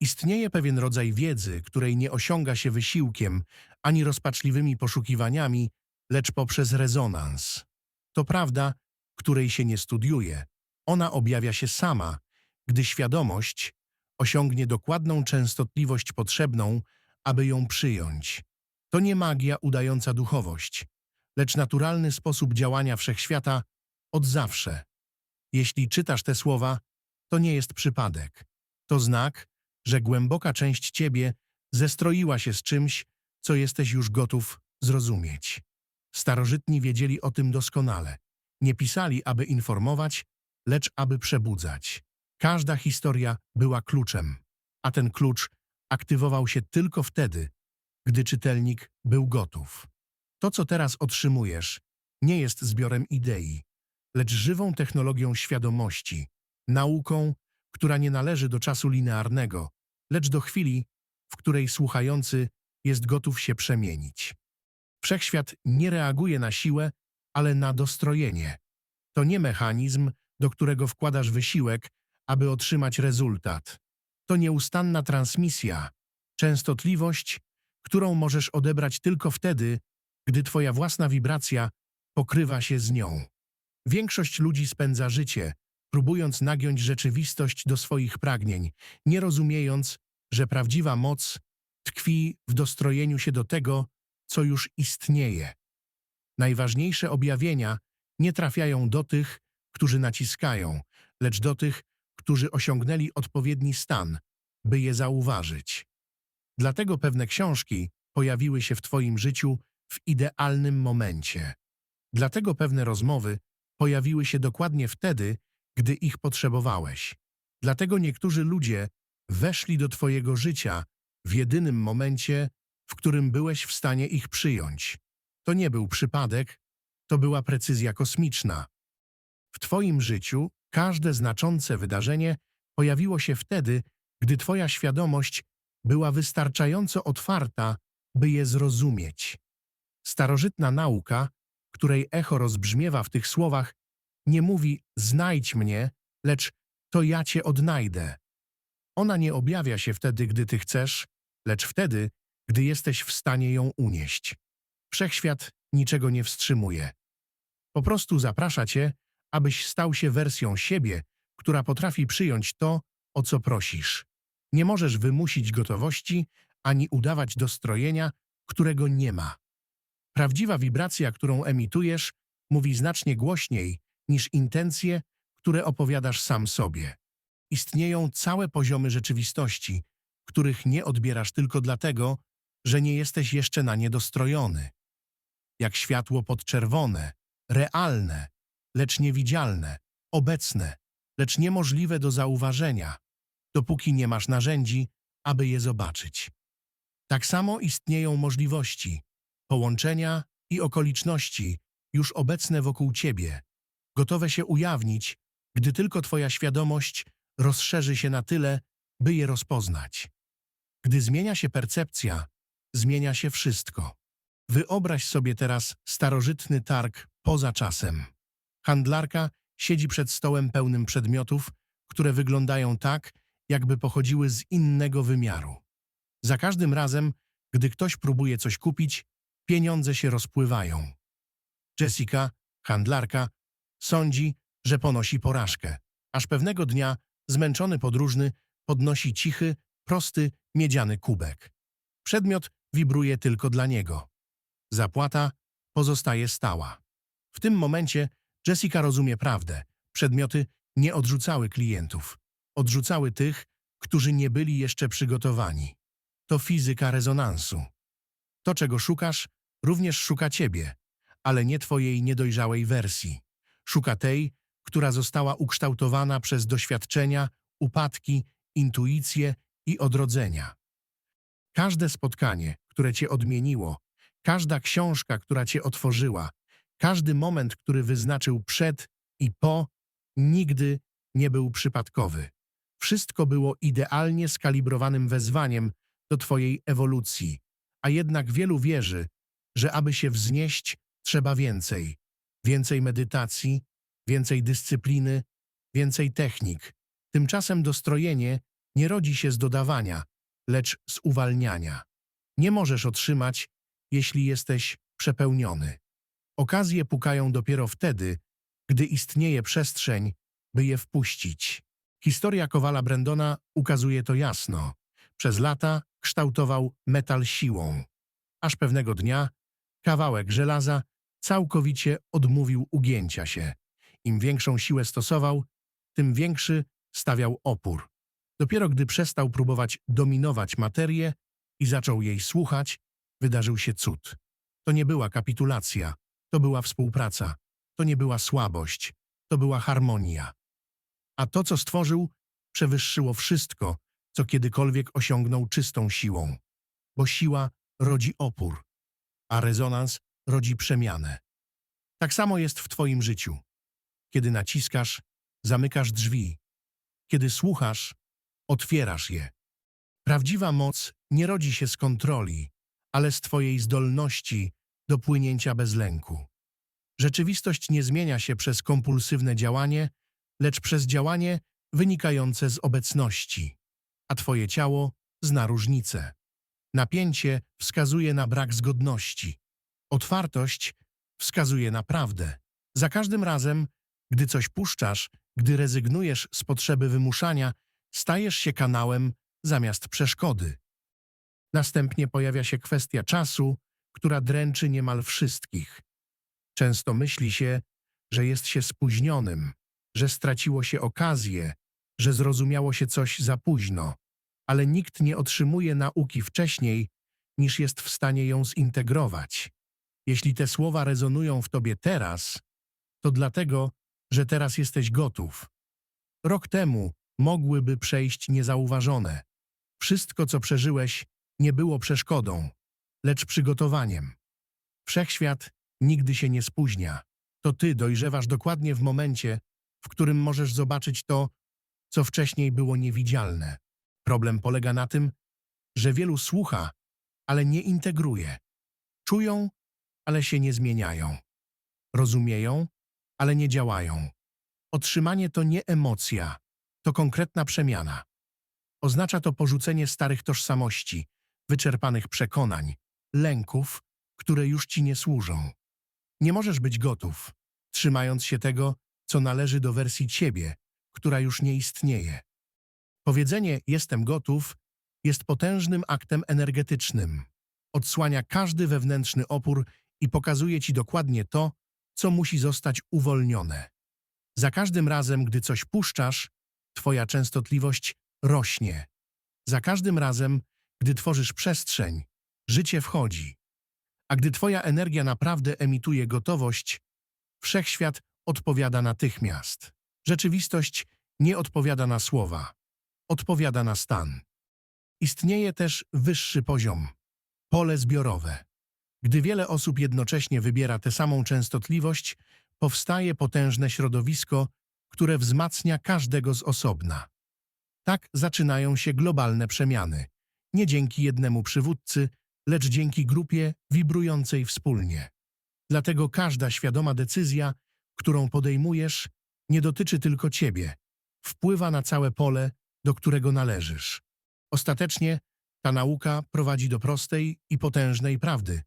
Istnieje pewien rodzaj wiedzy, której nie osiąga się wysiłkiem ani rozpaczliwymi poszukiwaniami, lecz poprzez rezonans. To prawda, której się nie studiuje. Ona objawia się sama, gdy świadomość osiągnie dokładną częstotliwość potrzebną, aby ją przyjąć. To nie magia udająca duchowość, lecz naturalny sposób działania wszechświata od zawsze. Jeśli czytasz te słowa, to nie jest przypadek. To znak, że głęboka część ciebie zestroiła się z czymś, co jesteś już gotów zrozumieć. Starożytni wiedzieli o tym doskonale. Nie pisali, aby informować, lecz aby przebudzać. Każda historia była kluczem, a ten klucz aktywował się tylko wtedy, gdy czytelnik był gotów. To, co teraz otrzymujesz, nie jest zbiorem idei, lecz żywą technologią świadomości, nauką, która nie należy do czasu linearnego, lecz do chwili, w której słuchający jest gotów się przemienić. Wszechświat nie reaguje na siłę, ale na dostrojenie. To nie mechanizm, do którego wkładasz wysiłek, aby otrzymać rezultat. To nieustanna transmisja, częstotliwość, którą możesz odebrać tylko wtedy, gdy twoja własna wibracja pokrywa się z nią. Większość ludzi spędza życie, próbując nagiąć rzeczywistość do swoich pragnień, nie rozumiejąc, że prawdziwa moc tkwi w dostrojeniu się do tego, co już istnieje. Najważniejsze objawienia nie trafiają do tych, którzy naciskają, lecz do tych, którzy osiągnęli odpowiedni stan, by je zauważyć. Dlatego pewne książki pojawiły się w Twoim życiu w idealnym momencie. Dlatego pewne rozmowy pojawiły się dokładnie wtedy, gdy ich potrzebowałeś. Dlatego niektórzy ludzie weszli do Twojego życia w jedynym momencie, w którym byłeś w stanie ich przyjąć. To nie był przypadek, to była precyzja kosmiczna. W Twoim życiu każde znaczące wydarzenie pojawiło się wtedy, gdy Twoja świadomość była wystarczająco otwarta, by je zrozumieć. Starożytna nauka, której echo rozbrzmiewa w tych słowach, nie mówi znajdź mnie, lecz to ja cię odnajdę. Ona nie objawia się wtedy, gdy ty chcesz, lecz wtedy, gdy jesteś w stanie ją unieść. Wszechświat niczego nie wstrzymuje. Po prostu zaprasza cię, abyś stał się wersją siebie, która potrafi przyjąć to, o co prosisz. Nie możesz wymusić gotowości ani udawać dostrojenia, którego nie ma. Prawdziwa wibracja, którą emitujesz, mówi znacznie głośniej niż intencje, które opowiadasz sam sobie. Istnieją całe poziomy rzeczywistości, których nie odbierasz tylko dlatego, że nie jesteś jeszcze na nie dostrojony. Jak światło podczerwone, realne, lecz niewidzialne, obecne, lecz niemożliwe do zauważenia, dopóki nie masz narzędzi, aby je zobaczyć. Tak samo istnieją możliwości, połączenia i okoliczności już obecne wokół ciebie, gotowe się ujawnić, gdy tylko twoja świadomość rozszerzy się na tyle, by je rozpoznać. Gdy zmienia się percepcja, zmienia się wszystko. Wyobraź sobie teraz starożytny targ poza czasem. Handlarka siedzi przed stołem pełnym przedmiotów, które wyglądają tak, jakby pochodziły z innego wymiaru. Za każdym razem, gdy ktoś próbuje coś kupić, pieniądze się rozpływają. Jessica, handlarka, sądzi, że ponosi porażkę, aż pewnego dnia zmęczony podróżny podnosi cichy, prosty, miedziany kubek. Przedmiot wibruje tylko dla niego. Zapłata pozostaje stała. W tym momencie Jessica rozumie prawdę. Przedmioty nie odrzucały klientów. Odrzucały tych, którzy nie byli jeszcze przygotowani. To fizyka rezonansu. To, czego szukasz, również szuka ciebie, ale nie twojej niedojrzałej wersji. Szuka tej, która została ukształtowana przez doświadczenia, upadki, intuicje i odrodzenia. Każde spotkanie, które cię odmieniło, każda książka, która cię otworzyła, każdy moment, który wyznaczył przed i po, nigdy nie był przypadkowy. Wszystko było idealnie skalibrowanym wezwaniem do twojej ewolucji, a jednak wielu wierzy, że aby się wznieść, trzeba więcej. Więcej medytacji, więcej dyscypliny, więcej technik. Tymczasem dostrojenie nie rodzi się z dodawania, lecz z uwalniania. Nie możesz otrzymać, jeśli jesteś przepełniony. Okazje pukają dopiero wtedy, gdy istnieje przestrzeń, by je wpuścić. Historia Kowala Brendona ukazuje to jasno. Przez lata kształtował metal siłą, aż pewnego dnia kawałek żelaza całkowicie odmówił ugięcia się. Im większą siłę stosował, tym większy stawiał opór. Dopiero gdy przestał próbować dominować materię i zaczął jej słuchać, wydarzył się cud. To nie była kapitulacja, to była współpraca, to nie była słabość, to była harmonia. A to, co stworzył, przewyższyło wszystko, co kiedykolwiek osiągnął czystą siłą. Bo siła rodzi opór, a rezonans rodzi przemianę. Tak samo jest w Twoim życiu. Kiedy naciskasz, zamykasz drzwi. Kiedy słuchasz, otwierasz je. Prawdziwa moc nie rodzi się z kontroli, ale z Twojej zdolności do płynięcia bez lęku. Rzeczywistość nie zmienia się przez kompulsywne działanie, lecz przez działanie wynikające z obecności, a Twoje ciało zna różnicę. Napięcie wskazuje na brak zgodności. Otwartość wskazuje na prawdę. Za każdym razem, gdy coś puszczasz, gdy rezygnujesz z potrzeby wymuszania, stajesz się kanałem zamiast przeszkody. Następnie pojawia się kwestia czasu, która dręczy niemal wszystkich. Często myśli się, że jest się spóźnionym, że straciło się okazję, że zrozumiało się coś za późno, ale nikt nie otrzymuje nauki wcześniej, niż jest w stanie ją zintegrować. Jeśli te słowa rezonują w tobie teraz, to dlatego, że teraz jesteś gotów. Rok temu mogłyby przejść niezauważone. Wszystko, co przeżyłeś, nie było przeszkodą, lecz przygotowaniem. Wszechświat nigdy się nie spóźnia. To ty dojrzewasz dokładnie w momencie, w którym możesz zobaczyć to, co wcześniej było niewidzialne. Problem polega na tym, że wielu słucha, ale nie integruje. Czują, ale się nie zmieniają. Rozumieją, ale nie działają. Otrzymanie to nie emocja, to konkretna przemiana. Oznacza to porzucenie starych tożsamości, wyczerpanych przekonań, lęków, które już ci nie służą. Nie możesz być gotów, trzymając się tego, co należy do wersji ciebie, która już nie istnieje. Powiedzenie jestem gotów jest potężnym aktem energetycznym. Odsłania każdy wewnętrzny opór i pokazuje ci dokładnie to, co musi zostać uwolnione. Za każdym razem, gdy coś puszczasz, twoja częstotliwość rośnie. Za każdym razem, gdy tworzysz przestrzeń, życie wchodzi. A gdy twoja energia naprawdę emituje gotowość, wszechświat odpowiada natychmiast. Rzeczywistość nie odpowiada na słowa, odpowiada na stan. Istnieje też wyższy poziom pole zbiorowe. Gdy wiele osób jednocześnie wybiera tę samą częstotliwość, powstaje potężne środowisko, które wzmacnia każdego z osobna. Tak zaczynają się globalne przemiany. Nie dzięki jednemu przywódcy, lecz dzięki grupie wibrującej wspólnie. Dlatego każda świadoma decyzja, którą podejmujesz, nie dotyczy tylko ciebie. Wpływa na całe pole, do którego należysz. Ostatecznie ta nauka prowadzi do prostej i potężnej prawdy.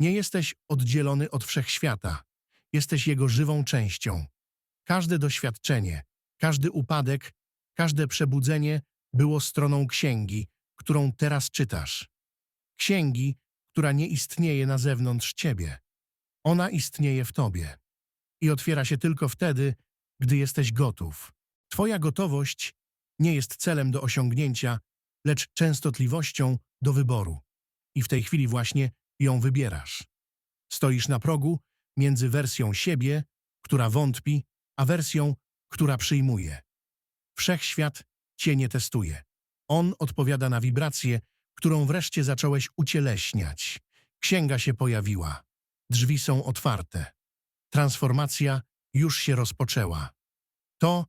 Nie jesteś oddzielony od wszechświata. Jesteś jego żywą częścią. Każde doświadczenie, każdy upadek, każde przebudzenie było stroną księgi, którą teraz czytasz. Księgi, która nie istnieje na zewnątrz ciebie. Ona istnieje w tobie. I otwiera się tylko wtedy, gdy jesteś gotów. Twoja gotowość nie jest celem do osiągnięcia, lecz częstotliwością do wyboru. I w tej chwili właśnie ją wybierasz. Stoisz na progu między wersją siebie, która wątpi, a wersją, która przyjmuje. Wszechświat cię nie testuje. On odpowiada na wibrację, którą wreszcie zacząłeś ucieleśniać. Księga się pojawiła. Drzwi są otwarte. Transformacja już się rozpoczęła. To,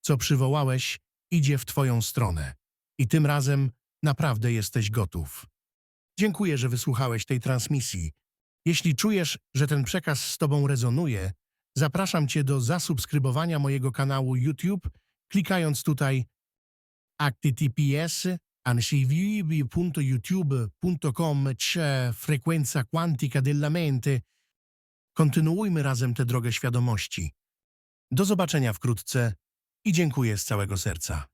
co przywołałeś, idzie w Twoją stronę. I tym razem naprawdę jesteś gotów. Dziękuję, że wysłuchałeś tej transmisji. Jeśli czujesz, że ten przekaz z Tobą rezonuje, zapraszam Cię do zasubskrybowania mojego kanału YouTube, klikając tutaj https ansivivi.youtube.com c'è frequenza quantica della mente. Kontynuujmy razem tę drogę świadomości. Do zobaczenia wkrótce i dziękuję z całego serca.